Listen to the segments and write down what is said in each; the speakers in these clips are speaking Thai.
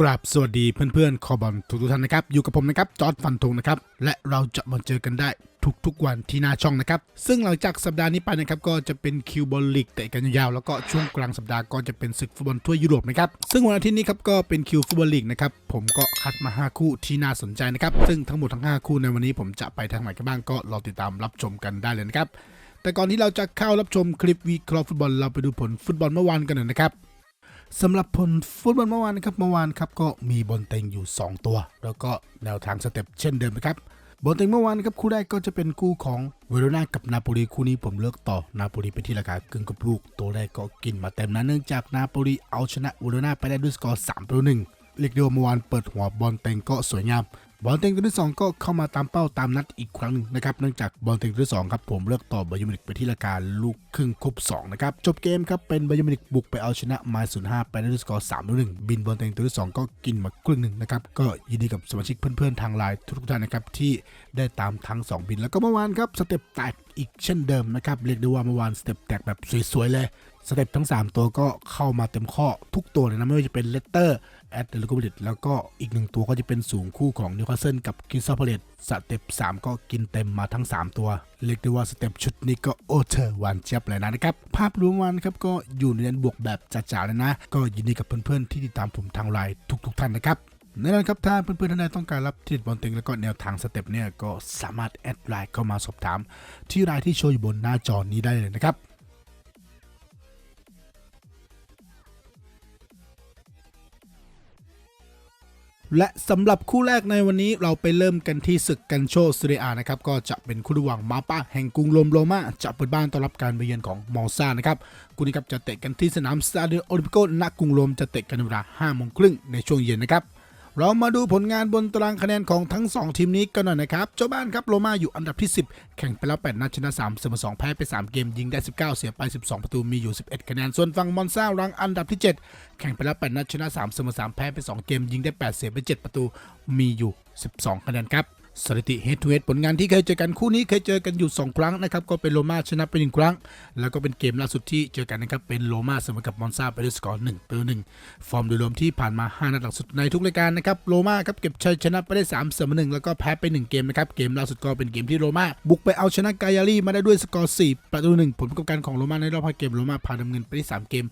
กราบสวัสดีเพื่อนๆ คอบอลทุกทุกๆท่านนะครับ อยู่กับผมนะครับ จอร์ดฟันธงนะครับ และเราจะมาเจอกันได้ทุกๆวันที่หน้าช่องนะครับ ซึ่งหลังจากสัปดาห์นี้ไปนะครับ ก็จะเป็นคิวบอลลีกเตะกันยาวๆแล้วก็ช่วงกลางสัปดาห์ก็จะเป็นศึกฟุตบอลทั่วยุโรปนะครับ ซึ่งวันอาทิตย์นี้ครับก็เป็นคิวฟุตบอลลีกนะครับ ผมก็คัดมา 5 คู่ที่น่าสนใจนะครับ ซึ่งทั้งหมดทั้ง 5 คู่ในวันนี้ผมจะไปทางไหนกันบ้างก็รอติดตามรับชมกันได้เลยนะครับ แต่ก่อนที่เราจะเข้ารับชมคลิปวิเคราะห์ฟุตบอลเราไปดูผลฟุตบอลเมื่อวานกันหน่อยนะครับ สำหรับผลฟุตบอลเมื่อวานนะครับเมื่อวานครับก็มีบอลเต็งอยู่ 2 ตัว แล้วก็แนวทางสเต็ปเช่นเดิมนะครับบอลเต็งเมื่อวานครับคู่แรกก็จะเป็นคู่ของเวโรนากับนาโปลีคู่นี้ผมเลือกต่อนาโปลีไปที่ราคากึ่งกับลูก ตัวแรกก็กินมาเต็มนะเนื่องจากนาโปลีเอาชนะเวโรนาไปได้ด้วยสกอร์3ต่อ1เรียกได้ว่าเมื่อวานเปิดหัวบอลเต็งก็สวยงาม บอลเต็งตัวที่สองก็เข้ามาตามเป้าตามนัดอีกครั้งหนึ่งนะครับเนื่องจากบอลเต็งตัวที่สองครับผมเลือกต่อบายมินิกไปที่ราคารลูกครึ่งครบ2นะครับจบเกมครับเป็นบายมินิกบุกไปเอาชนะมา05ไปได้าไปด้วยสกอร์3ต่อ1บินบอลเต็งตัวที่สองก็กินมาครึ่งหนึ่งนะครับก็ยินดีกับสมาชิกเพื่อนๆทางไลน์ทุกท่านนะครับที่ได้ตามทั้งสองบินแล้วก็เมื่อวานครับสเต็ปแตกอีกเช่นเดิมนะครับเรียกได้ว่าเมื่อวานสเต็ปแตกแบบสวยๆเลย สเต็ปทั้ง 3 ตัวก็เข้ามาเต็มข้อทุกตัวเลยนะไม่ว่าจะเป็นเลสเตอร์แอตเลติโกมาดริดแล้วก็อีกหนึ่งตัวก็จะเป็นสูงคู่ของนิวคาสเซิลกับคิสตัลพเลตสเต็ป3 ก็กินเต็มมาทั้ง 3 ตัว เรียกได้ว่าสเต็ปชุดนี้ก็โอเทอร์หวานเจี๊ยบเลยนะครับ ภาพรวมวันครับก็อยู่ในแดนบวกแบบจ๋าๆเลยนะ ก็ยินดีกับเพื่อนๆที่ติดตามผมทางไลน์ทุก ๆ ท่านนะครับแน่นอนครับถ้าเพื่อนๆท่านใดต้องการรับทิศบอลเต็งแล้วก็แนวทางสเต็ปเนี่ยก็สามารถแอดไลน์เข้ามาสอบถาม ที่รายที่โชว์อยู่บนหน้าจอนี้ได้เลยนะครับ และสำหรับคู่แรกในวันนี้เราไปเริ่มกันที่ศึกกันโชซีเรียนะครับก็จะเป็นคู่ระหว่างมาป้าแห่งกรุงโรมโรมาจะเปิดบ้านต้อนรับการไปเยือนของมอซ่านะครับคู่นี้ครับจะเตะกันที่สนามสตาเดียโอลิมปิโกณกรุงโรมจะเตะกันในเวลา5โมงครึ่งในช่วงเย็นนะครับ เรามาดูผลงานบนตารางคะแนนของทั้ง 2 ทีมนี้กันหน่อยนะครับเจ้าบ้านครับโรม่าอยู่อันดับที่ 10 แข่งไปแล้ว 8 นัดชนะ 3 เสมอ 2 แพ้ไป 3 เกม ยิงได้ 19 เสียไป 12 ประตูมีอยู่ 11 คะแนน ส่วนฝั่งมอนซารังอันดับที่ 7 แข่งไปแล้ว 8 นัดชนะ 3 เสมอ 3 แพ้ไป 2 เกม ยิงได้ 8 เสียไป 7 ประตูมีอยู่ 12 คะแนนครับ สถิติเฮดทูเฮดผลงานที่เคยเจอกันคู่นี้เคยเจอกันอยู่ 2 ครั้งนะครับ ก็เป็นโรม่าชนะไป1ครั้ง แล้วก็เป็นเกมล่าสุดที่เจอกันนะครับ เป็นโรม่าเสมอกับมอนซาไปด้วยสกอร์1ต่อ1ฟอร์มโดยรวมที่ผ่านมา 5 นัดหลังสุดในทุกรายการนะครับโรม่าครับเก็บชัยชนะไปได้3เสมอ1แล้วก็แพ้ไป1เกมนะครับเกมล่าสุดก็เป็นเกมที่โรม่าบุกไปเอาชนะกายาลีมาได้ด้วยสกอร์4ประตู1ผลประกอบการของโรม่าในรอบ5เกมโรม่าพาดำเนินไปได้3เกม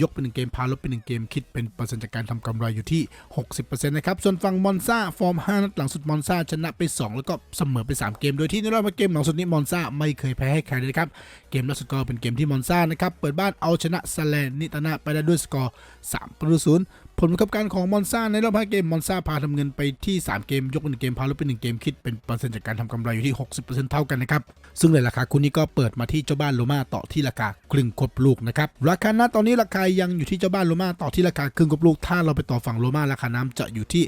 ยกเป็น1เกมพาลบเป็น1เกมคิดเป็นเปอร์เซ็นต์จากการทำกำไรอยู่ที่ 60%นะครับส่วนฝั่งมอนซาฟอร์ม 5 นัดหลังสุดมอนซาชนะไป2 แล้วก็เสมอไป 3 เกม โดยที่ในรอบ5เกมหลังสุดนี้มอนซาไม่เคยแพ้ให้ใครเลยนะครับ เกมล่าสุดก็เป็นเกมที่มอนซานะครับ เปิดบ้านเอาชนะซาเลนิตานาไปได้ด้วยสกอร์3ประตูศูนย์ ผลประกอบการของมอนซาในรอบ 5 เกม มอนซาพาทำเงินไปที่ 3 เกม ยกเป็น1เกม พาลบเป็น 1 เกม คิดเป็นเปอร์เซ็นต์จากการทำกำไรอยู่ที่ 60%เท่ากันนะครับ ซึ่งในราคาคู่นี้ก็เปิดมาที่เจ้าบ้านโรม่าต่อที่ราคาครึ่งครบลูกนะครับ ราคาณตอนนี้ราคายังอยู่ที่เจ้าบ้านโรม่าต่อที่ราคาครึ่งครบลูก ถ้าเราไปต่อฝั่งโรม่าราคาน้ำจะอยู่ที่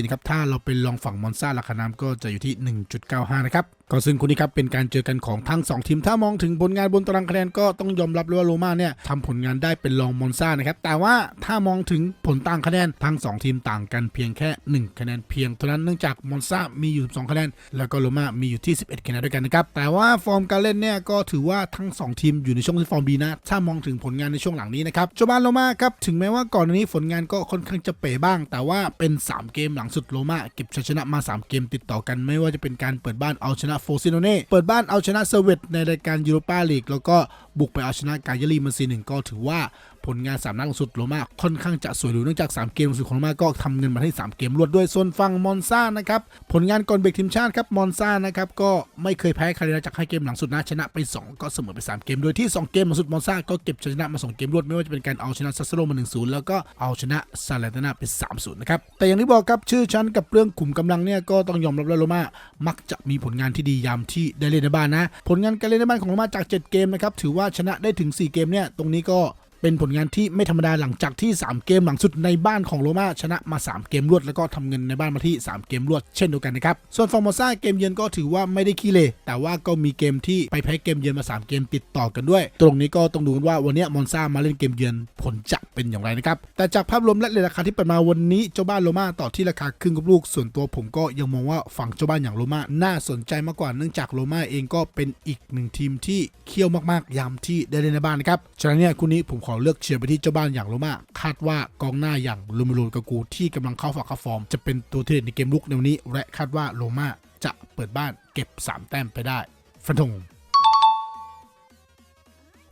1.94 นะครับ ถ้าเราไปลองฝั่งมอนซาราคาน้ำก็จะอยู่ที่ 1.95 นะครับ ก็ซึ่งคู่นี้ครับเป็นการเจอกันของทั้ง 2 ทีม ถ้ามองถึงผลงานบนตารางคะแนนก็ต้องยอมรับเลยว่าโรม่าเนี่ยทำผลงานได้เป็นรองมอนซานะครับแต่ว่าถ้ามองถึงผลต่างคะแนนทั้ง 2 ทีมต่างกันเพียงแค่ 1 คะแนนเพียงเท่านั้นเนื่องจากมอนซามีอยู่ 12 คะแนน แล้วก็โรม่ามีอยู่ที่ 11 คะแนนด้วยกันนะครับแต่ว่าฟอร์มการเล่นเนี่ยก็ถือว่าทั้ง 2 ทีมอยู่ในช่วงที่ฟอร์มดีนะถ้ามองถึงผลงานในช่วงหลังนี้นะครับเจ้าบ้านโรม่าครับถึงแม้ว่าก่อนหนี้ผลงานก็ค่อนข้างจะเป๋บ้าง แต่ว่าเป็น 3 เกมหลังสุดโรม่าเก็บชัยชนะมา 3 เกมติดต่อกันไม่ว่าจะเป็นการเปิดบ้านเอาชนะโฟซิโนเน่เปิดบ้านเอาชนะเซเวตในรายการยูโรปาลีกแล้วก็บุกไปเอาชนะกายาลีมันซีหนึ่งก็ถือว่าผลงาน3นัดหลังสุดโรม่าค่อนข้างจะสวยหรูเนื่องจาก 3 เกมหลังสุดของโรม่าก็ทำเงินมาให้ 3 เกมรวดด้วยส่วนฝั่งมอนซานะครับผลงานก่อนเบรกทีมชาติครับมอนซานะครับก็ไม่เคยแพ้ใครเลยนะจากให้เกมหลังสุดนะชนะไป 2 ก็เสมอไป 3 เกม โดยที่ 2 เกมหลังสุดมอนซาก็เก็บชนะมา 2 เกมรวดไม่ว่าจะเป็นการเอาชนะซัสโซโรมา 1-0 แล้วก็เอาชนะซาเลตนาไป 3-0 นะครับแต่อย่างที่บอกครับชื่อชั้นกับเรื่องขุมกำลังเนี่ยก็ต้องยอมรับว่าโรม่ามักจะมีผลงานที่ดียามที่ได้เล่นในบ้านนะ ผลงานการเล่นในบ้านของโรม่าจาก 7 เกมนะครับถือว่าชนะได้ถึง 4 เกมเนี่ยตรงนี้ก็ เป็นผลงานที่ไม่ธรรมดาหลังจากที่ 3 เกมหลังสุดในบ้านของโรมาชนะมา 3 เกมรวด แล้วก็ทำเงินในบ้านมาที่ 3 เกมรวดเช่นเดียวกันนะครับ ส่วนฟอร์มอซ่าเกมเยือนก็ถือว่าไม่ได้ขี้เลแต่ว่าก็มีเกมที่ไปแพ้เกมเยือนมา 3 เกมติดต่อกันด้วย ตรงนี้ก็ต้องดูกันว่าวันนี้มอนซามาเล่นเกมเยือนผลจะเป็นอย่างไรนะครับแต่จากภาพรวมและราคาที่เปิดมาวันนี้เจ้าบ้านโรมาต่อที่ราคาครึ่งกับลูก ส่วนตัวผมก็ยังมองว่าฝั่งเจ้าบ้านอย่างโรมาน่าสนใจมากกว่าเนื่องจากโรมาเองก็เป็นอีกหนึ่งทีมที่เคี่ยวมากๆยามที่ได้เล่นในบ้านนะครับฉะนั้นเนี่ยคู่นี้ผมขอเลือกเชียร์ไปที่เจ้าบ้านอย่างโรม่าคาดว่ากองหน้าอย่างลูมิโลกากูที่กำลังเข้าฝักเข้าฟอร์ม จะเป็นตัวที่เด่นในเกมลุกในวันนี้ และคาดว่าโรม่าจะเปิดบ้านเก็บ 3 แต้มไปได้ฟันธง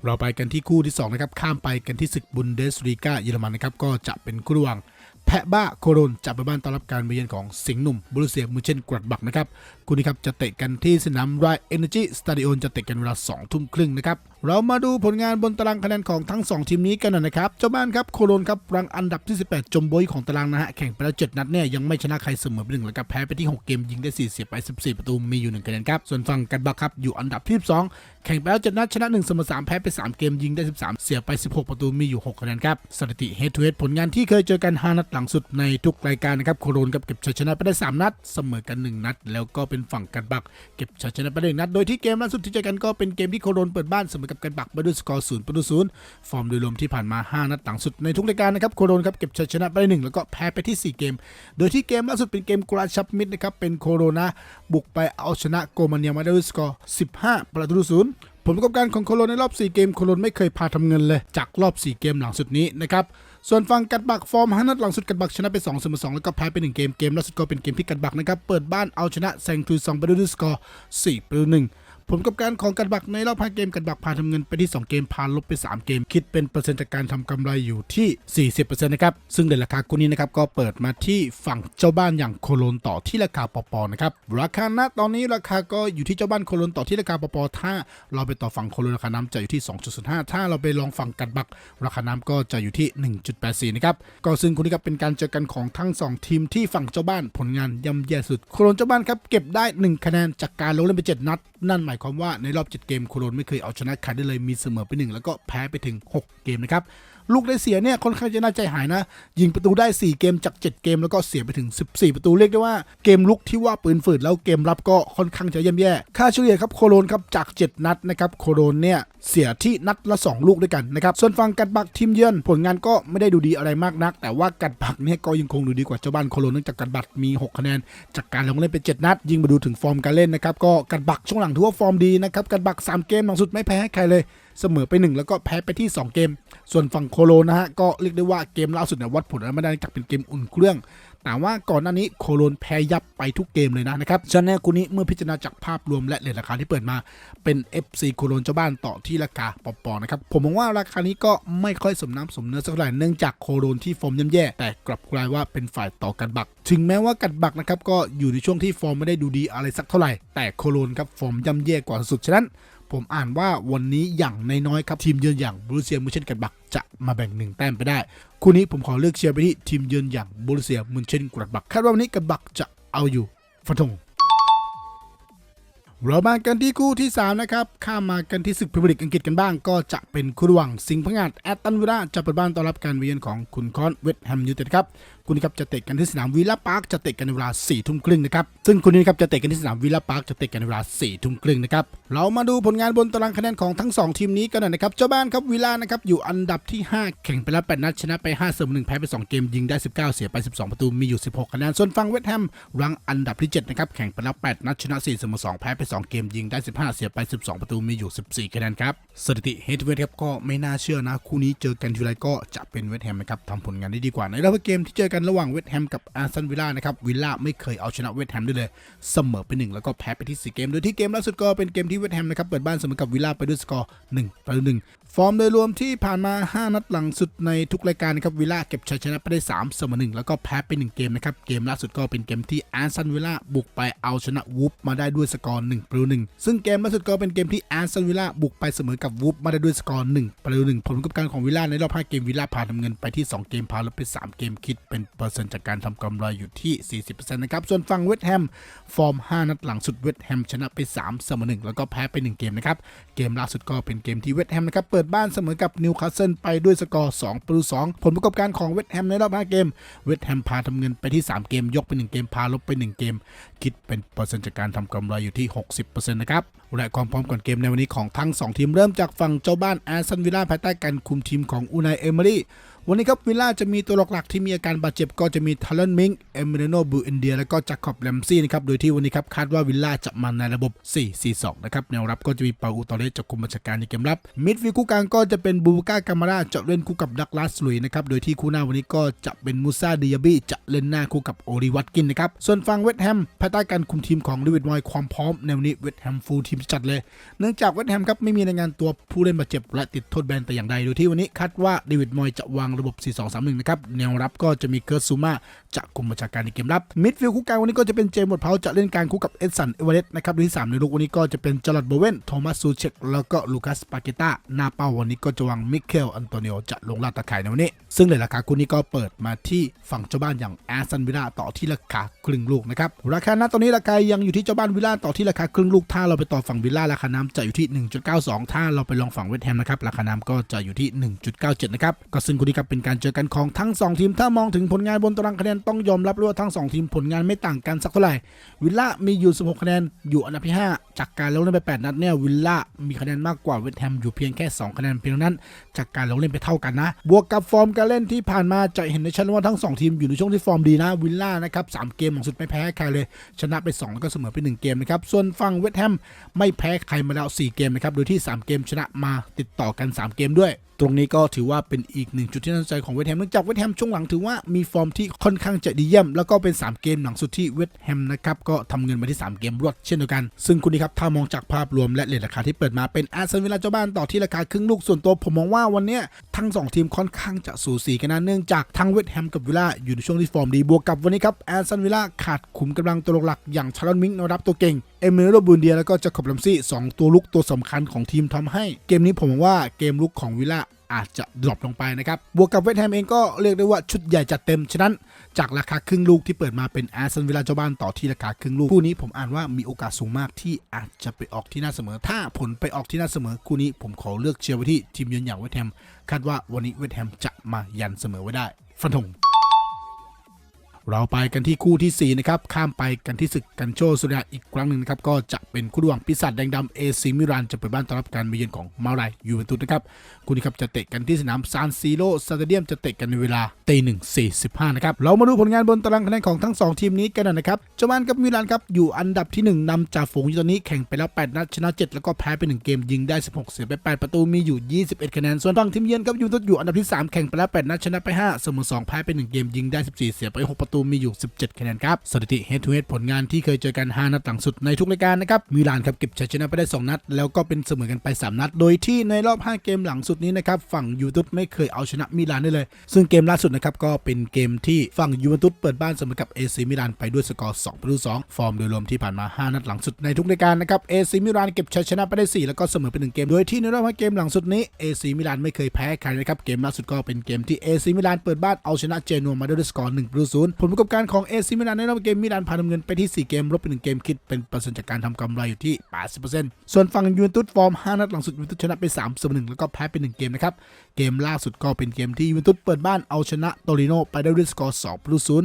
เราไปกันที่คู่ที่2นะครับข้ามไปกันที่ศึกบุนเดสลีกาเยอรมันนะครับก็จะเป็นคู่ระหว่างแพะบ้าโคโรนจะไปบ้านต้อนรับการมาเยือนของสิงห์หนุ่มบรูเซียมูเชนกรัดบักนะครับคู่นี้ครับจะเตะกันที่สนามไรเอเนจีสตาดิโอจะเตะกันเวลา2ทุ่มครึ่งนะครับ เรามาดูผลงานบนตารางคะแนนของทั้ง 2 ทีมนี้กันหน่อยนะครับ เจ้าบ้านครับโคโรนครับรังอันดับที่ 18 จมโบยของตารางนะฮะ แข่งไปแล้ว 7 นัดเนี่ยยังไม่ชนะใครเสมอไปหนึ่งแล้วก็แพ้ไปที่ 6 เกมยิงได้4เสียไป 14 ประตูมีอยู่ 1 คะแนนครับ ส่วนฝั่งกันบักครับอยู่อันดับที่ 12 แข่งไปแล้ว 7 นัดชนะ1เสมอ3แพ้ไป 3 เกมยิงได้ 13 เสียไป 16 ประตูมีอยู่ 6 คะแนนครับสถิติเฮดทูเฮดผลงานที่เคยเจอกัน 5 นัดหลังสุดในทุกรายการนะครับโคโรนกับเก็บชัยชนะไปได้ 3 นัด เสมอกัน 1 นัด แล้วก็เป็นฝั่งกันบักเก็บชัยชนะไปได้หนึ่งนัด โดยที่เกมล่าสุดที่เจอกันก็เป็นเกมที่โคโรนเปิดบ้านเสมอกับกันบักไปด้วยสกอร์ศูนย์ประตูศูนย์ฟอร์มโดยรวมที่ผ่านมา 5 นัดหลังสุดในทุกรายการนะครับโคโรนครับเก็บชัยชนะไปหนึ่งแล้วก็แพ้ไปที่ 4 เกม โดยที่เกมล่าสุดเป็นเกมกราชับมิดนะครับเป็นโคโรนาบุกไปเอาชนะโกมาเนียมาได้ด้วยสกอร์15 ประตูศูนย์ผลประกอบการของโคโรนในรอบ 4 เกมโคโรนไม่เคยพาทำเงินเลยจากรอบ 4 เกมหลังสุดนี้นะครับส่วนฝั่งกัดบักฟอร์ม5นัดหลังสุดกัดบักชนะไป2เสมอ2แล้วก็แพ้ไป 1 เกมเกมล่าสุดก็เป็นเกมที่กัดบักนะครับเปิดบ้านเอาชนะแซงทูซองไปด้วยสกอร์4ประตู1 ผลประกอบการของกัดบักในรอบ5เกมกัดบักพาทำเงินไปที่ 2 เกมพาลบไป 3 เกม คิดเป็นเปอร์เซ็นต์จากการทำกำไรอยู่ที่ 40%นะครับ ซึ่งในราคาคู่นี้นะครับก็เปิดมาที่ฝั่งเจ้าบ้านอย่างโคโลนต่อที่ราคาปอปอนะครับราคาณตอนนี้ราคาก็อยู่ที่เจ้าบ้านโคโลนต่อที่ราคาปอปอถ้าเราไปต่อฝั่งโคโลนราคาน้ำจะอยู่ที่ 2.05 ถ้าเราไปลองฝั่งกัดบัก ราคาน้ำก็จะอยู่ที่ 1.84 นะครับ ก็ซึ่งคู่นี้ครับเป็นการเจอกันของทั้ง 2 ทีมที่ฝั่งเจ้าบ้านผลงานย่ำแย่สุด โคโลนเจ้าบ้านครับเก็บได้ 1 คะแนนจากการลงเล่นไป 7 นัด นั่นหมายความว่าในรอบ 7 เกมโคโลนไม่เคยเอาชนะใครได้เลยมีเสมอไป 1 แล้วก็แพ้ไปถึง 6 เกมนะครับ ลูกได้เสียเนี่ยค่อนข้างจะน่าใจหายนะ ยิงประตูได้ 4 เกมจาก 7 เกมแล้วก็เสียไปถึง 14 ประตูเรียกได้ว่าเกมลุกที่ว่าปืนฝืดแล้วเกมรับก็ค่อนข้างจะย่ำแย่ ค่าเฉลี่ยครับโคโลนครับจาก 7 นัดนะครับโคโลนเนี่ยเสียที่นัดละ 2 ลูกด้วยกันนะครับส่วนฝั่งกัดบักทีมเยือนผลงานก็ไม่ได้ดูดีอะไรมากนัก แต่ว่ากัดบักเนี่ยก็ยังคงดูดีกว่าเจ้าบ้านโคโลนเนื่องจากกัดบักมี 6 คะแนน จากการลงเล่นเป็น7นัด ยิงมาดูถึงฟอร์มการเล่นนะครับก็กัดบักช่วงหลังถือว่าฟอร์มดีนะครับกันบักสามเกมหลังสุดไม่แพ้ใครเลย เสมอไป 1 แล้วก็แพ้ไปที่ 2 เกม ส่วนฝั่งโคโลนะฮะก็เรียกได้ว่าเกมล่าสุดเนี่ยวัดผลไม่ได้จากเป็นเกมอุ่นเครื่อง แต่ว่าก่อนหน้านี้โคโลนแพ้ยับไปทุกเกมเลยนะนะครับฉะนั้นคู่นี้เมื่อพิจารณาจากภาพรวมและเลทราคาที่เปิดมาเป็น FC โคโลนเจ้าบ้านต่อที่ราคาปอๆนะครับผมมองว่าราคานี้ก็ไม่ค่อยสมน้ำสมเนื้อสักเท่าไหร่เนื่องจากโคโลนที่ฟอร์มย่ำแย่แต่กลับกลายว่าเป็นฝ่ายต่อกันบัก ถึงแม้ว่ากัดบักนะครับก็อยู่ในช่วงที่ฟอร์มไม่ได้ดูดีอะไรสักเท่าไหร่แต่โคโลนครับฟอร์มย่ำแย่กว่าสุดฉะนั้นผมอ่านว่าวันนี้อย่างน้อยๆครับ ทีมเยือนอย่างบรูเซียมุนเชนกันบักจะมาแบ่งหนึ่งแต้มไปได้ คู่นี้ผมขอเลือกเชียร์ไปที่ทีมเยือนอย่างบรูเซียมุนเชนกรัดบักคาดว่าวันนี้กันบักจะเอาอยู่ฟันธงเรามากันที่คู่ที่ 3 นะครับ ข้ามมากันที่ศึกพรีเมียร์ลีกอังกฤษกันบ้าง ก็จะเป็นคู่ระหว่างสิงห์พงาดแอตตันวิลล่าจะเปิดบ้านต้อนรับการเวียนของคุณคอนเวสต์แฮมยูไนเต็ดครับ คู่นี้ครับจะเตะกันที่สนามวิลล่าพาร์คจะเตะกันในเวลา4ทุ่มครึ่งนะครับซึ่งคู่นี้ครับจะเตะกันที่สนามวิลล่าพาร์คจะเตะกันในเวลา4ทุ่มครึ่งนะครับเรามาดูผลงานบนตารางคะแนนของทั้ง 2 ทีมนี้กันหน่อยนะครับเจ้าบ้านครับวิลล่านะครับอยู่อันดับที่ 5 แข่งไปแล้ว8นัดชนะไป5เสมอ1แพ้ไป 2 เกมยิงได้ 19 เสียไป 12 ประตูมีอยู่ 16คะแนนส่วนฝั่งเวสต์แฮมรังอันดับที่7นะครับแข่งไปแล้ว8นัดชนะ4เสมอ2แพ้ไป 2 เกมยิงได้ 15 เสียไป 12 ประตูมีอยู่ 14คะแนนครับสถิติเฮดเวสครับก็ไม่น่าเชื่อนะคู่นี้เจอกันทีไรก็จะเป็นเวสต์แฮมนะครับทำผลงานได้ดีกว่าในรอบเกมที่เจอกันระหว่างเวสต์แฮมกับอาร์ซันวิลล่านะครับวิลล่าไม่เคยเอาชนะเวสต์แฮมได้เลยเสมอไปหนึ่งแล้วก็แพ้ไปที่สี่เกมโดยที่เกมล่าสุดก็เป็นเกมที่เวสต์แฮมนะครับเปิดบ้านเสมอกับวิลล่าไปด้วยสกอร์1ต่อ1ฟอร์มโดยรวมที่ผ่านมา 5 นัดหลังสุดในทุกรายการนะครับวิลล่าเก็บชัยชนะไปได้3เสมอ1แล้วก็แพ้ไป 1 เกมนะครับ เกมล่าสุดก็เป็นเกมที่แอาร์ซันวิลล่าบุกไปเอาชนะวูฟมาได้ด้วยสกอร์1ประตู1ซึ่งเกมล่าสุดก็เป็นเกมที่แอาร์ซันวิลล่าบุกไปเสมอกับวูฟมาได้ด้วยสกอร์1ประตู1ผลประกอบการของวิลล่าในรอบ5เกมวิลล่าพาทำเงินไปที่ 2 เกมพาลบไป3เกมคิดเป็นเปอร์เซ็นต์จากการทำกำไรอยู่ที่ 40%นะครับส่วนฝั่งเวสต์แฮมฟอร์ม 5 นัดหลังสุดเวสต์แฮมชนะไป3เสมอ1แล้วก็แพ้ไป 1 เกมนะครับเกมล่าสุดก็เป็นเกมที่เวสต์แฮมนะครับเปิดบ้านเสมอกับนิวคาสเซิลไปด้วยสกอร์2ประตู2ผลประกอบการของเวสต์แฮมในรอบ 5 เกม เวสต์แฮมพาทำเงินไปที่ 3 เกม ยกไป 1 เกม พาลบไป 1 เกม คิดเป็นเปอร์เซ็นต์จากการทำกำไรอยู่ที่ 60%นะครับและความพร้อมก่อนเกมในวันนี้ของทั้ง 2 ทีมเริ่มจากฝั่งเจ้าบ้านแอสตันวิลล่าภายใต้การคุมทีมของอูนายเอเมอรี่ วันนี้ครับวิลล่าจะมีตัวหลักๆที่มีอาการบาดเจ็บก็จะมีทารันมิงเอมิเนโนบูเอนเดียและก็จาคอบแลมซี่นะครับโดยที่วันนี้ครับคาดว่าวิลล่าจะมาในระบบ 4-4-2 นะครับแนวรับก็จะมีเปาอุตอเรสจากคุมบัญชาการในเกมรับมิดฟิลด์คู่กลางก็จะเป็นบูบูก้ากามาราจะเล่นคู่กับดักลาสลุยนะครับโดยที่คู่หน้าวันนี้ก็จะเป็นมูซาดิยาบีจะเล่นหน้าคู่กับโอริวัตกินนะครับส่วนฝั่งเวสต์แฮมภายใต้การคุมทีมของดิวิดมอยความพร้อมในวันนี้เวสต์แฮมฟูลทีมจัดเลย เนื่องจากเวสต์แฮมครับไม่มีรายงานตัวผู้เล่นบาดเจ็บและติดโทษแบนแต่อย่างใดโดยที่วันนี้คาดว่าเดวิดมอยจะวางระบบ 4-2-3-1 นะครับ แนวรับก็จะมีเคิร์ตซูมาจะคุมบัญชาการในเกมรับ มิดฟิลด์คู่กลางวันนี้ก็จะเป็นเจมส์บอดเพาจะเล่นกางคู่กับเอ็ดสันเอเวอเรสต์นะครับโดยที่สามในลูกวันนี้ก็จะเป็นจอร์ดโบเวนโทมัสซูเชกแล้วก็ลูคัสปาเกต้าหน้าเป้าวันนี้ก็จะวางมิเคลอันโตนิโอจะลงลาดตะข่ายในวันนี้ ซึ่งเลยราคาคู่นี้ก็เปิดมาที่ฝั่งเจ้าบ้านอย่างแอสตันวิลล่าต่อที่ราคาครึ่งลูกนะครับราคาณตอนนี้ราคายังอยู่ที่เจ้าบ้านวิลล่าต่อที่ราคาครึ่งลูกถ้าเราไปต่อฝั่งวิลล่าราคาน้ำจะอยู่ที่ 1.92 ถ้าเราไปลองฝั่งเวสต์แฮมนะครับราคาน้ำก็จะอยู่ที่ 1.97 นะครับก็ซึ่งคู่นี้ครับเป็นการเจอกันของทั้ง 2 ทีม ถ้ามองถึงผลงานบนตารางคะแนนต้องยอมรับเลยว่าทั้ง 2 ทีมผลงานไม่ต่างกันสักเท่าไหร่ วิลล่ามีอยู่ 16 คะแนนอยู่อันดับที่ 5 จากการลงเล่นไป 8 นัดเนี่ยวิลล่ามีคะแนนมากกว่าเวสต์แฮมอยู่เพียงแค่ 2 คะแนนเพียงเท่านั้น จากการลงเล่นไปเท่ากันนะ บวกกับฟอร์มการเล่นที่ผ่านมาจะเห็นได้ชัดว่าทั้ง 2 ทีมอยู่ในช่วงที่ฟอร์มดีนะวิลล่านะครับสามเกมหลังสุดไม่แพ้ใครเลยชนะไป2แล้วก็เสมอไป 1 เกมนะครับส่วนฝั่งเวสต์แฮมไม่แพ้ใครมาแล้ว 4 เกมนะครับโดยที่ 3 เกมชนะมาติดต่อกัน 3 เกมด้วยตรงนี้ก็ถือว่าเป็นอีกหนึ่งจุดที่น่าสนใจของเวสแฮมเนื่องจากเวสแฮมช่วงหลังถือว่ามีฟอร์มที่ค่อนข้างจะดีเยี่ยม แล้วก็เป็น 3 เกมหลังสุดที่เวสแฮมนะครับก็ทำเงินมาที่ 3 เกมรวดเช่นเดียวกัน ซึ่งคุณนี่ครับถ้ามองจากภาพรวมและเลทราคาที่เปิดมาเป็นอาร์เซนอลเจ้าบ้านต่อที่ราคาครึ่งลูกส่วนตัวผมมองว่าวันนี้ทั้ง 2 ทีมค่อนข้างจะสูสีกันนะเนื่องจากทั้งเวสแฮมกับวิลล่าอยู่ในช่วงที่ฟอร์มดีบวกกับวันนี้ครับอาร์เซนอลขาดขุมกำลังตัวหลักอย่างชาร์ลมิงนรับตัวเก่ง เอเมโรบูนเดียแล้วก็จาคอบลัมซี่สองตัวลุกตัวสำคัญของทีมทำให้เกมนี้ผมว่าเกมลุกของวิลล่าอาจจะดรอปลงไปนะครับ บวกกับเวสต์แฮมเองก็เรียกได้ว่าชุดใหญ่จัดเต็ม ฉะนั้นจากราคาครึ่งลูกที่เปิดมาเป็นอาร์เซนวิลล่าเจ้าบ้านต่อที่ราคาครึ่งลูก คู่นี้ผมอ่านว่ามีโอกาสสูงมากที่อาจจะไปออกที่น้าเสมอ ถ้าผลไปออกที่น้าเสมอ คู่นี้ผมขอเลือกเชียร์ไว้ที่ทีมเยือนอย่างเวสต์แฮม คาดว่าวันนี้เวสต์แฮมจะมายันเสมอไว้ได้ ฟันธง เราไปกันที่คู่ที่ 4 นะครับ ข้ามไปกันที่ศึกกันโชสุริยะอีกครั้งหนึ่งนะครับ ก็จะเป็นคู่ระหว่างปีศาจแดงดำเอซิมิรันจะเปิดบ้านต้อนรับการมาเยือนของมาไรยูเวนตุสนะครับ คู่นี้ครับจะเตะกันที่สนามซานซีโรสเตเดียมจะเตะกันในเวลาตีหนึ่งสี่สิบห้านะครับ เรามาดูผลงานบนตารางคะแนนของทั้ง 2 ทีมนี้กันหน่อยนะครับเจ้าบ้านกับมิลานครับอยู่อันดับที่ 1นำจ่าฝูงอยู่ตอนนี้แข่งไปแล้ว 8 นัดชนะ 7 แล้วก็แพ้ไป 1 เกมยิงได้ 16 เสียไป 8 ประตูมีอยู่ 21 คะแนน ส่วนฝั่งทีมเยือนครับยูเวนตุสอยู่อันดับที่ 3 แข่งไปแล้ว 8 นัดชนะไป 5 เสมอ 2 แพ้ไป 1 เกมยิงได้ 14 เสียไป 6 ประตูมีอยู่ 17 คะแนนครับสถิติ head to head ผลงานที่เคยเจอกัน 5 นัดหลังสุดในทุกรายการนะครับมิลานครับเก็บชัยชนะไปได้ 2 นัด แล้วก็เป็นเสมอกันไป 3 นัด โดยที่ในรอบ 5 เกมหลังสุดนี้นะครับฝั่งยูเวนตุสไม่เคยเอาชนะมิลานได้เลย ซึ่งเกมล่าสุดนะครับก็เป็นเกมที่ฝั่งยูเวนตุสเปิดบ้านเสมอกับเอซีมิลานไปด้วยสกอร์2ประตู2ฟอร์มโดยรวมที่ผ่านมา 5 นัดหลังสุดในทุกรายการนะครับเอซีมิลานเก็บชัยชนะไปได้ 4 แล้วก็เสมอไป1เกม โดยที่ในรอบ 5 เกมหลังสุดนี้เอซีมิลานไม่เคยแพ้ใครนะครับเกมล่าสุดก็เป็นเกมที่เอซีมิลานเปิดบ้านเอาชนะเจนัวมาด้วยสกอร์1ประตู0ผลประกอบการของเอซิมิลานในรอบเกมมิลานพาดำเงินไปที่ 4 เกมลบไป1เกมคิดเป็นเปอร์เซ็นต์จากการทำกำไรอยู่ที่ 80%ส่วนฝั่งยูเวนตุสฟอร์ม 5 นัดหลังสุดยูเวนตุสชนะไป3เสมอ1แล้วก็แพ้ไป 1 เกมนะครับ เกมล่าสุดก็เป็นเกมที่ยูเวนตุสเปิดบ้านเอาชนะโตริโนไปได้ด้วยสกอร์2ประตู0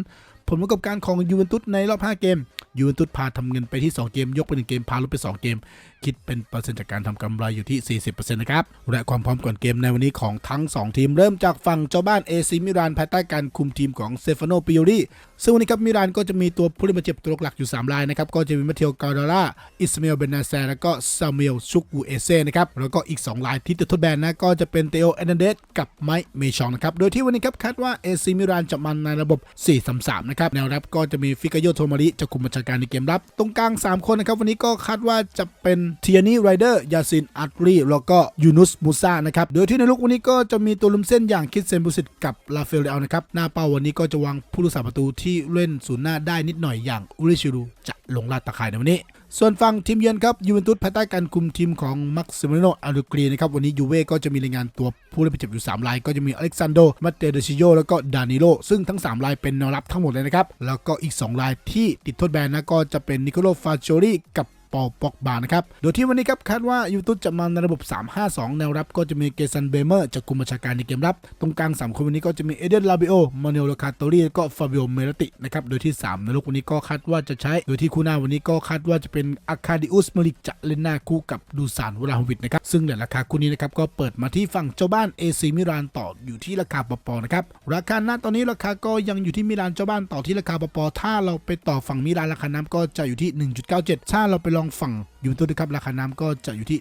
ผลประกอบการของยูเวนตุสในรอบ 5 เกมยูเวนตุสพาทำเงินไปที่ 2 เกม ยกไป 1 เกม พาลบไป 2 เกม คิดเป็นเปอร์เซ็นต์จากการทำกำไรอยู่ที่ 40%นะครับ และความพร้อมก่อนเกมในวันนี้ของทั้ง 2 ทีม เริ่มจากฝั่งเจ้าบ้านเอซิมิรานภายใต้การคุมทีมของเซฟานโนปิโอรีซึ่งวันนี้ครับมิรานก็จะมีตัวผู้เล่นบาดเจ็บตัวหลักอยู่ 3 รายนะครับ ก็จะมีมาเทลกาดาร่าอิสมาเอลเบนนาแซแล้วก็ซามูเอลชุกูเอเซ่นะครับแล้วก็อีก 2 รายที่ติดทดแบนนะก็จะเป็นเตโอเอนันเดสกับไมค์เมชองนะครับโดยที่วันนี้ครับคาดว่าเอซิมิรานจะมันในระบบ4-3-3นะครับแนวรับก็จะมีฟิกาโยโทมาริจะคุมบัญชาการในเกมรับ ตรงกลาง 3 คนนะครับ วันนี้ก็คาดว่าจะเป็นเทียนี่ไรเดอร์ยาซินอัตรีแล้วก็ยูนุสมูซานะครับโดยที่ในลุกวันนี้ก็จะมีตัวลุมเส้นอย่างคิดเซนบุสิตกับลาเฟลเลอนะครับหน้าเป้าวันนี้ก็จะวางผู้รักษาประตูที่เล่นศูนย์หน้าได้นิดหน่อยอย่างอุริชิรูจะลงลาดตะข่ายในวันนี้ ส่วนฝั่งทีมเยือนครับยูเวนตุสภายใต้การคุมทีมของมักซิมิโนอารุกรีนะครับวันนี้ยูเว่ก็จะมีรายงานตัวผู้เล่นบาดเจ็บอยู่ 3 ราย ก็จะมีอเล็กซานโดมาเตเดชิโยแล้วก็ดานิโลซึ่งทั้ง 3 รายเป็นแนวรับทั้งหมดเลยนะครับ แล้วก็อีก 2 รายที่ติดโทษแบนนะก็จะเป็นนิโคโลฟาโจรีกับ ปอลปอกบานะครับ โดยที่วันนี้ครับคาดว่ายูตุจะมาในระบบ 3-5-2 แนวรับก็จะมีเกซันเบเมอร์จากกลุ่มบัญชาการในเกมรับ ตรงกลาง 3 คนวันนี้ก็จะมีเอเดนลาบิโอมาเนลโลคาโตรีก็ฟาบิโอเมรตินะครับ โดยที่ 3 ในลูกวันนี้ก็คาดว่าจะใช้ โดยที่คู่หน้าวันนี้ก็คาดว่าจะเป็นอาคาดิอุสมาลิกจะเล่นหน้าคู่กับดูซานวราฮวิดนะครับ ซึ่งในราคาคู่นี้นะครับก็เปิดมาที่ฝั่งเจ้าบ้านเอซีมิรานต่ออยู่ที่ราคาปปนะครับ ราคาหน้าตอนนี้ราคาก็ยังอยู่ที่มิรานเจ้าบ้านต่อที่ราคาปปถ้าเราไปต่อฝั่งมิรานราคาน้ำก็จะอยู่ที่ 1.97 ถ้าเราไปลองฝั่งยูเวนตุสนะครับราคาน้ำก็จะอยู่ที่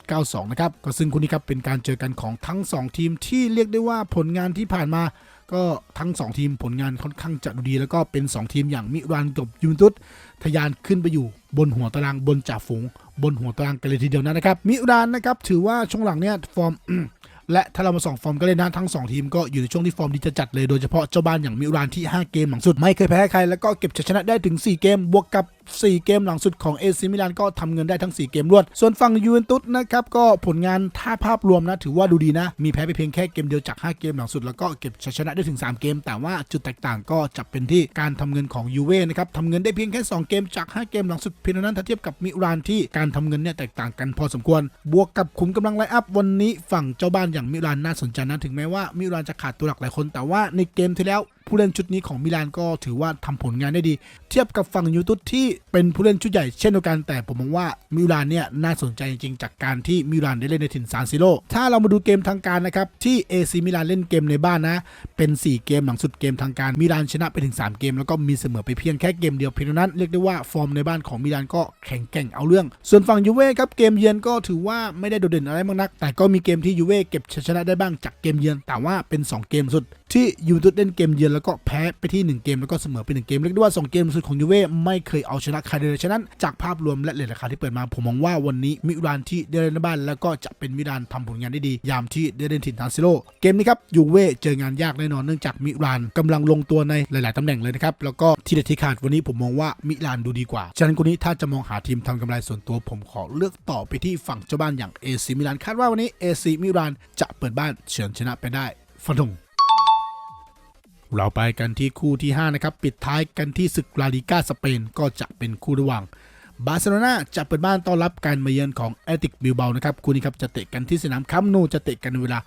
1.92 นะครับ ก็ซึ่งคู่นี้ครับเป็นการเจอกันของทั้ง 2 ทีมที่เรียกได้ว่าผลงานที่ผ่านมา ก็ทั้ง 2 ทีมผลงานค่อนข้างจะดูดี แล้วก็เป็น 2 ทีมอย่างมิรานกับยูเวนตุสทะยานขึ้นไปอยู่บนหัวตารางบนจ่าฝูง บนหัวตารางกันเลยทีเดียวนะครับมิรานนะครับถือว่าช่วงหลังเนี่ยฟอร์มและถ้าเรามาส่องฟอร์มก็เลยนะทั้ง 2 ทีมก็อยู่ในช่วงที่ฟอร์มดีจะจัดเลยโดยเฉพาะเจ้าบ้านอย่างมิรานที่ 5 เกมหลังสุดไม่เคยแพ้ใครแล้วก็เก็บชัยชนะได้ถึง 4 เกมบวกกับ4 เกมหลังสุดของเอซิมิลานก็ทำเงินได้ทั้ง 4 เกมรวด ส่วนฝั่งยูเวนตุสนะครับก็ผลงานถ้าภาพรวมนะ ถือว่าดูดีนะ มีแพ้ไปเพียงแค่เกมเดียวจาก 5 เกมหลังสุด แล้วก็เก็บชัยชนะได้ถึง 3 เกม แต่ว่าจุดแตกต่างก็จะเป็นที่การทำเงินของยูเว่นะครับทำเงินได้เพียงแค่ 2 เกมจาก 5 เกมหลังสุดเพียงเท่านั้นถ้าเทียบกับมิรานที่การทำเงินเนี่ยแตกต่างกันพอสมควร บวกกับขุมกำลังไลอัพวันนี้ฝั่งเจ้าบ้านอย่างมิรานน่าสนใจนะถึงแม้ว่ามิรานจะขาดตัวหลักหลายคน แต่ว่าในเกมที่แล้ว ผู้เล่นชุดนี้ของมิลานก็ถือว่าทำผลงานได้ดี เทียบกับฝั่งยูตุสที่เป็นผู้เล่นชุดใหญ่เช่นเดียวกัน แต่ผมมองว่ามิลานเนี่ยน่าสนใจจริงๆจากการที่มิลานได้เล่นในถิ่นซานซิโร่ถ้าเรามาดูเกมทางการนะครับที่เอซีมิลานเล่นเกมในบ้านนะ เป็น 4 เกมหลังสุดเกมทางการมิลานชนะไปถึง 3 เกม แล้วก็มีเสมอไปเพียงแค่เกมเดียวเพียงเท่านั้นเรียกได้ว่าฟอร์มในบ้านของมิลานก็แข็งแกร่งเอาเรื่อง ส่วนฝั่งยูเว่ครับเกมเยือนก็ถือว่าไม่ได้โดดเด่นอะไรมากนัก แต่ก็มีเกมที่ยูเว่เก็บชนะได้บ้างจากเกมเยือน แต่ว่าเป็น 2 เกมสุด ที่ยูเวนตุสเล่นเกมเยือนแล้วก็แพ้ไปที่ 1 เกมแล้วก็เสมอไป1เกมเรียกได้ว่า 2 เกมสุดของยูเว่ไม่เคยเอาชนะใครเลยฉะนั้นจากภาพรวมและเลทราคาที่เปิดมาผมมองว่าวันนี้มิรานที่ได้เล่นในบ้าน แล้วก็จะเป็นมิรานทำผลงานได้ดี ยามที่ได้เล่นถิ่นทานซิโร่เกมนี้ครับยูเว่เจองานยากแน่นอนเนื่องจากมิรานกำลังลงตัวในหลาย ๆตำแหน่งเลยนะครับแล้วก็ที่เด็ดที่ขาดวันนี้ผมมองว่ามิรานดูดีกว่าฉะนั้นคนนี้ถ้าจะมองหาทีมทำกำไรส่วนตัว ผมขอเลือกต่อไปที่ฝั่งเจ้าบ้านอย่างเอซีมิรานคาดว่าวันนี้เอซีมิรานจะเปิดบ้านเฉือนชนะไปได้ฟันธง เราไปกันที่คู่ที่ 5 นะครับ ปิดท้ายกันที่ศึกลาลิก้าสเปนก็จะเป็นคู่ระหว่างบาร์เซโลนาจะเปิดบ้านต้อนรับการมาเยือนของแอติกบิลเบานะครับคู่นี้ครับจะเตะกันที่สนามคัมโนูจะเตะกันในเวลา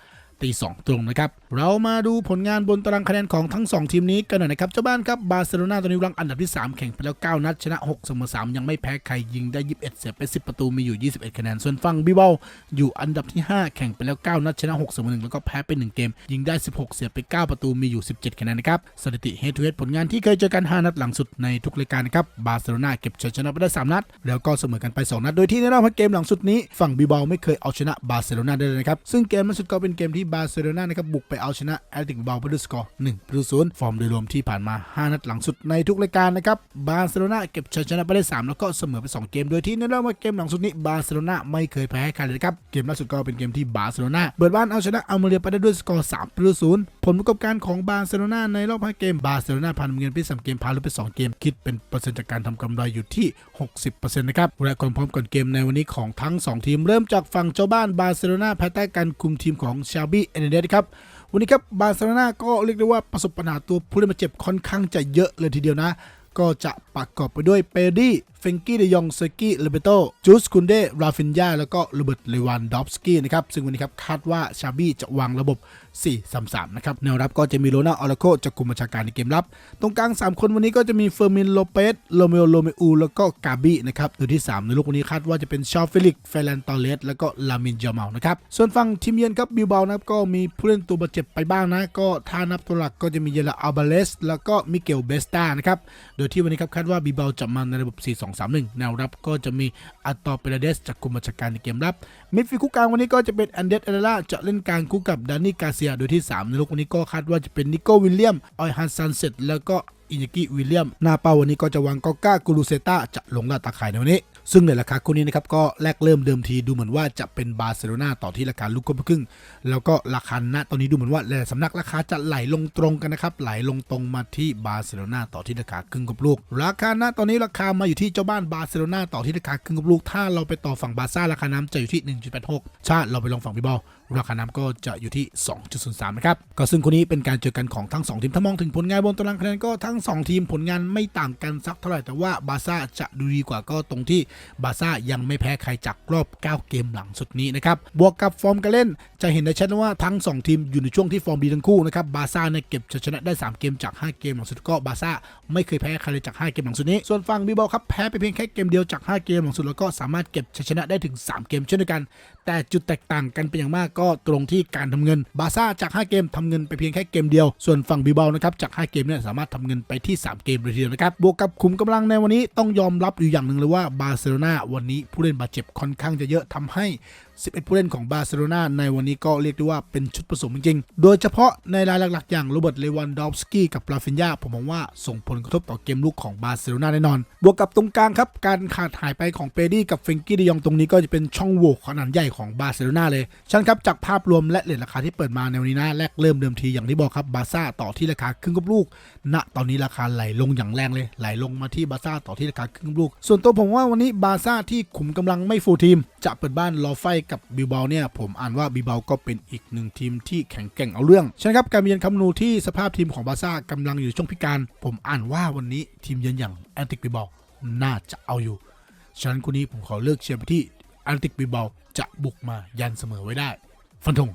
ตีสองตรงนะครับ เรามาดูผลงานบนตารางคะแนนของทั้ง 2 ทีมนี้กันหน่อยนะครับ เจ้าบ้านครับ บาร์เซโลนาตอนนี้รังอันดับที่ 3 แข่งไปแล้ว 9 นัด ชนะ6เสมอ3ยังไม่แพ้ใครยิงได้ 21 เสียไป 10 ประตูมีอยู่ 21 คะแนน ส่วนฝั่งบิเบาอยู่อันดับที่ 5 แข่งไปแล้ว 9 นัด ชนะ6เสมอ1แล้วก็แพ้ไป 1 เกม ยิงได้ 16 เสียไป 9 ประตูมีอยู่ 17 คะแนนนะครับสถิติเฮดทูเฮดผลงานที่เคยเจอกัน 5 นัดหลังสุดในทุกรายการนะครับบาร์เซโลนาเก็บชัยชนะไปได้ 3 นัด แล้วก็เสมอกันไป 2 นัด โดยที่ในรอบเกมหลังสุดนี้ฝั่งบิเบาไม่เคยเอาชนะบาร์เซโลนาได้เลยนะครับซึ่งเกมล่าสุดก็เป็นเกมที่บาร์เซโลนานะครับบุกไปเอาชนะแอตเลติกบิลบาไปด้วยสกอร์1ประตูศูนย์ฟอร์มโดยรวมที่ผ่านมา 5 นัดหลังสุดในทุกรายการนะครับบาร์เซโลนาเก็บชัยชนะไปได้ 3 แล้วก็เสมอไป 2 เกม โดยที่ในรอบเกมหลังสุดนี้บาร์เซโลนาไม่เคยแพ้ใครเลยครับเกมล่าสุดก็เป็นเกมที่บาร์เซโลนาเปิดบ้านเอาชนะอัลเมเรียไปได้ด้วยสกอร์3ประตูศูนย์ผลประกอบการของบาร์เซโลนาในรอบ5เกมบาร์เซโลนาพันเงินไป3เกมพาลุไป 2 เกม คิดเป็นเปอร์เซ็นต์จากการทำกำไรอยู่ที่ 60%นะครับและความพร้อมก่อนเกมในวันนี้ของทั้ง 2 ทีมเริ่มจากฝั่งเจ้าบ้านบาร์เซโลนาภายใต้การคุมทีมของชาบเอเนเดสครับ วันนี้ครับบาร์เซโลนาก็เรียกได้ว่าประสบปัญหาตัวผู้เล่นบาดเจ็บค่อนข้างจะเยอะเลยทีเดียวนะ ก็จะประกอบไปด้วยเปดี้ ฟงกี้เดยองเซกี้เลเบโตจูสคุนเดราฟินยาแล้วก็โรเบิร์ตเลวันดอฟสกี้นะครับซึ่งวันนี้ครับคาดว่าชาบี้จะวางระบบ 4-3-3 นะครับแนวรับก็จะมีโรนาออร์โคจากกลุ่มบัญชาการในเกมรับ ตรงกลาง 3 คนวันนี้ก็จะมีเฟอร์มินโลเปสโรเมโอโรเมอูแล้วก็กาบี้นะครับโดยที่ 3 ในลูกวันนี้คาดว่าจะเป็นชาเฟลิกเฟลันตอเลสแล้วก็ลามินจาเมานะครับส่วนฝั่งทีมเยือนครับบิลเบานะครับก็มีผู้เล่นตัวบาดเจ็บไปบ้างนะก็ถ้านับตัวหลักก็จะมีเยลาอัลบาเลสแล้วก็มิเกลเบสตานะครับโดยที่วันนี้ครับคาดว่าบิลเบาจะมาในระบบ2-3-1 แนวรับก็จะมีอัตโตเปเรเดสจากกลุ่มบัญชาการในเกมรับมิดฟิลด์คู่กลางวันนี้ก็จะเป็นอันเดสเอเดล่าจะเล่นกลางคู่กับดานนี่กาเซียโดยที่ 3 ในลูกวันนี้ก็คาดว่าจะเป็นนิโก้วิลเลียมออยฮันซันเซตแล้วก็อินยากิวิลเลียมหน้าเป้าวันนี้ก็จะวางกอก้ากูรูเซต้าจะลงลาตาข่ายในวันนี้ ซึ่งในราคาคู่นี้นะครับก็แรกเริ่มเดิมทีดูเหมือนว่าจะเป็นบาร์เซโลนาต่อที่ราคาลูกคนละครึ่ง แล้วก็ราคาณตอนนี้ดูเหมือนว่าหลายสำนักราคาจะไหลลงตรงกันนะครับไหลลงตรงมาที่บาร์เซโลนาต่อที่ราคาครึ่งกับลูก ราคาณตอนนี้ราคามาอยู่ที่เจ้าบ้านบาร์เซโลนาต่อที่ราคาครึ่งกับลูก ถ้าเราไปต่อฝั่งบาร์ซ่าราคาน้ำจะอยู่ที่ 1.86ชาติเราไปลองฝั่งบิบอลราคาน้ำก็จะอยู่ที่ 2.03 นะครับ ก็ซึ่งคู่นี้เป็นการเจอกันของทั้ง 2 ทีม ถ้ามองถึงผลงานบนตารางคะแนนก็ทั้ง 2 ทีมผลงานไม่ต่างกันสักเท่าไหร่ แต่ว่าบาร์ซ่าจะดูดีกว่าก็ตรงที่บาร์ซ่ายังไม่แพ้ใครจากรอบ 9 เกมหลังสุดนี้นะครับ บวกกับฟอร์มการเล่น จะเห็นได้ชัดว่าทั้ง 2 ทีมอยู่ในช่วงที่ฟอร์มดีทั้งคู่นะครับ บาร์ซ่าเนี่ยเก็บชนะได้ 3 เกมจาก 5 เกมหลังสุดก็บาร์ซ่าไม่เคยแพ้ใครเลยจาก 5 เกมหลังสุดนี้ ส่วนฝั่งบีบอลครับแพ้ไปเพียงแค่เกมเดียวจาก 5 เกมหลังสุดแล้วก็สามารถเก็บชัยชนะได้ถึง 3 เกมเช่นเดียวกัน แต่จุดแตกต่างกันเป็นอย่างมากก็ตรงที่การทำเงินบาซ่าจาก 5 เกมทำเงินไปเพียงแค่เกมเดียว ส่วนฝั่งบิบาลนะครับจาก 5 เกมเนี่ยสามารถทำเงินไปที่ 3 เกมเลยทีเดียวนะครับบวกกับขุมกำลังในวันนี้ต้องยอมรับอยู่อย่างหนึ่งเลยว่าบาร์เซโลนาวันนี้ผู้เล่นบาดเจ็บค่อนข้างจะเยอะทำให้11 ผู้เล่นของบาร์เซโลนาในวันนี้ก็เรียกได้ว่าเป็นชุดผสมจริงๆ โดยเฉพาะในรายหลักๆ อย่างโรเบิร์ตเลวันดอฟสกี้กับลาฟินยาผมมองว่าส่งผลกระทบต่อเกมลุกของบาร์เซโลนาแน่นอน บวกกับตรงกลางครับ การขาดหายไปของเปดี้กับเฟงกี้ดิยองตรงนี้ก็จะเป็นช่องโหว่ขนาดใหญ่ของบาร์เซโลนาเลยฉันครับจากภาพรวมและเลทราคาที่เปิดมาในวันนี้นะแรกเริ่มเดิมทีอย่างที่บอกครับบาร์ซ่าต่อที่ราคาครึ่งกับลูก ณ ตอนนี้ราคาไหลลงอย่างแรงเลยไหลลงมาที่บาร์ซ่าต่อที่ราคาครึ่งลูก ส่วนตัวผมว่าวันนี้บาร์ซ่าที่ขุมกำลังไม่ฟูลทีม จะเปิดบ้านรอไฟกับบิลบาเนี่ยผมอ่านว่าบิลบาก็เป็นอีกหนึ่งทีมที่แข็งแกร่งเอาเรื่องใช่ครับการเยือนคำนูที่สภาพทีมของบาร์ซ่ากำลังอยู่ช่วงพิการ ผมอ่านว่าวันนี้ทีมเยือนอย่างแอนติกบิลบาน่าจะเอาอยู่ฉะนั้นคู่นี้ผมขอเลือกเชียร์ไปที่แอนติกบิลบาจะบุกมายันเสมอไว้ได้ ฟันธง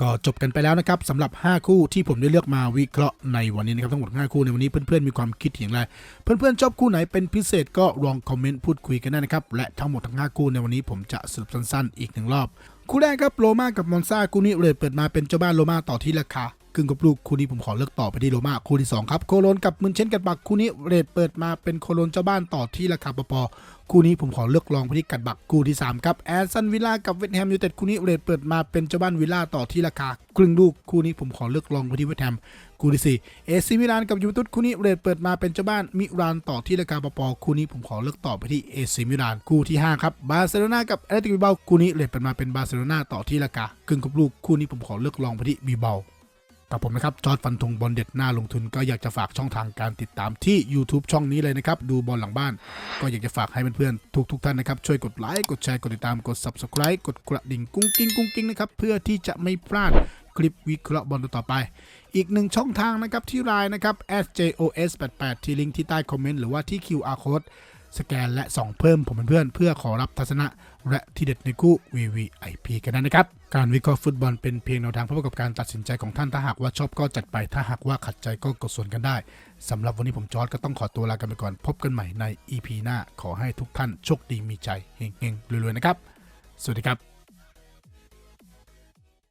ก็จบกันไปแล้วนะครับสำหรับ 5 คู่ที่ผมได้เลือกมาวิเคราะห์ในวันนี้นะครับทั้งหมด 5 คู่ในวันนี้เพื่อนๆมีความคิดอย่างไร เพื่อนๆชอบคู่ไหนเป็นพิเศษก็ลองคอมเมนต์พูดคุยกันได้นะครับและทั้งหมดทั้ง 5 คู่ในวันนี้ผมจะสรุปสั้นๆ อีกหนึ่งรอบ คู่แรกครับโรมากับมอนซาคู่นี้เลยเปิดมาเป็นเจ้าบ้านโรมาต่อที่ราคาครึ่งกับลูกคู่นี้ผมขอเลือกต่อไปที่โรมาคู่ที่สองครับโคโลนกับมุนเชนกัดบักคู่นี้เรทเปิดมาเป็นโคโลนเจ้าบ้านต่อที่ราคาปอ คู่นี้ผมขอเลือกลองไปที่กัดบักคู่ที่สามครับแอสตันวิลล่ากับเวสต์แฮมยูไนเต็ดคู่นี้เรทเปิดมาเป็นเจ้าบ้านวิลล่าต่อที่ราคาครึ่งลูกคู่นี้ผมขอเลือกลองไปที่เวสต์แฮมคู่ที่สี่เอซิมิลานกับยูเวนตุสคู่นี้เรทเปิดมาเป็นเจ้าบ้านมิรานต่อที่ราคาปอคู่นี้ผมขอเลือกต่อไปที่เอซิมิลานคู่ที่ห้าครับบาร์เซโลนากับแอตเลติกบิลบาคู่นี้เรทเปิดมาเป็นบาร์เซโลนาต่อที่ราคาครึ่งกับลูกคู่นี้ผมขอเลือกลองไปที่บิลบา กับผมนะครับ จอร์ดฟันธงบอลเด็ดหน้าลงทุนก็อยากจะฝากช่องทางการติดตามที่ YouTube ช่องนี้เลยนะครับ ดูบอลหลังบ้าน ก็อยากจะฝากให้เพื่อนๆทุกๆท่านนะครับ ช่วยกดไลค์ กดแชร์ กดติดตาม กด Subscribe กดกระดิ่งกุ้งกิ้งกุ้งกิ้งนะครับ เพื่อที่จะไม่พลาดคลิปวิเคราะห์บอลต่อไป อีกหนึ่งช่องทางนะครับที่ไลน์นะครับ sjos88 ที่ลิงก์ที่ใต้คอมเมนต์หรือว่าที่ QR code สแกนและส่องเพิ่มผมเพื่อนเพื่อขอรับทัศนะ และที่เด็ดในคู่ VVIP กันนั้นนะครับ การวิเคราะห์ฟุตบอลเป็นเพียงแนวทางเพื่อประกอบการตัดสินใจของท่านถ้าหากว่าชอบก็จัดไปถ้าหากว่าขัดใจก็กดส่วนกันได้สำหรับวันนี้ผมจอร์ดก็ต้องขอตัวลากันไปก่อน พบกันใหม่ใน EP หน้าขอให้ทุกท่านโชคดีมีใจเฮงๆรวยๆนะครับ สวัสดีครับ